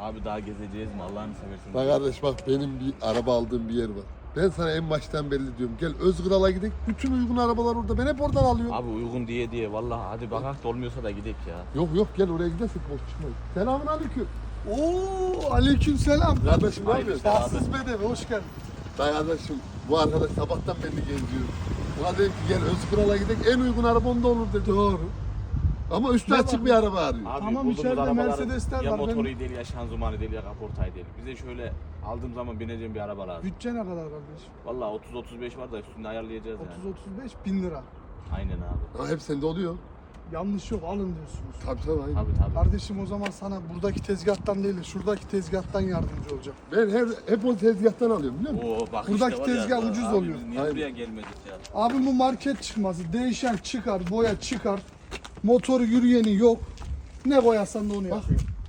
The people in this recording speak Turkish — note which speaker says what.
Speaker 1: Abi daha gezeceğiz mi Allah'ını seversen.
Speaker 2: Bak kardeş bak benim bir araba aldığım bir yer var. Ben sana en baştan belli diyorum. Gel Özgüral'a gidelim. Bütün uygun arabalar orada. Ben hep oradan alıyorum.
Speaker 1: Abi uygun diye diye vallahi hadi bakak da olmuyorsa da gidek ya.
Speaker 2: Yok yok gel oraya gidersek boş çıkmayız. Selamun aleyküm.
Speaker 3: Oo, aleyküm selam.
Speaker 2: Kardeşim ne yapıyorsun?
Speaker 1: selam.
Speaker 3: Bahtsız bedevi, hoş geldin.
Speaker 2: Bak kardeşim bu arkadaş sabahtan beni geziyor. Buna dedim ki gel Özgüral'a gidelim. En uygun araba onda olur dedi. Doğru. Ama üstü açık
Speaker 3: var?
Speaker 2: bir araba arıyor.
Speaker 1: Abi
Speaker 3: Tamam,
Speaker 1: bulduğumuz
Speaker 3: içeride
Speaker 1: arabaların
Speaker 3: Mercedesler
Speaker 1: ya
Speaker 3: var,
Speaker 1: motoru
Speaker 3: ben-
Speaker 1: değil ya şanzımanı değil ya kaportayı değil. Bize şöyle aldığım zaman bineceğim bir araba lazım.
Speaker 3: Bütçe ne kadar kardeşim?
Speaker 1: Vallahi 30-35 var da üstünde ayarlayacağız yani.
Speaker 3: 30-35 bin lira.
Speaker 1: Aynen abi.
Speaker 2: Ha, hep sende oluyor.
Speaker 3: Yanlış yok, alın diyorsunuz.
Speaker 2: Tabii tabii. aynen.
Speaker 1: Tabii tabii.
Speaker 3: Kardeşim o zaman sana buradaki tezgahtan değil de şuradaki tezgahtan yardımcı olacağım.
Speaker 2: Ben hep, hep o tezgahtan alıyorum biliyor musun?
Speaker 1: Oo bak
Speaker 3: Buradaki
Speaker 1: işte var ya,
Speaker 3: tezgah ucuz
Speaker 1: abi
Speaker 3: oluyor.
Speaker 1: Biz niye
Speaker 2: Aynen.
Speaker 1: buraya gelmedik ya?
Speaker 3: Abi bu market çıkmazı. Değişen çıkar, boya çıkar. Motoru yürüyeni yok. Ne koyarsan da onu yapıyor.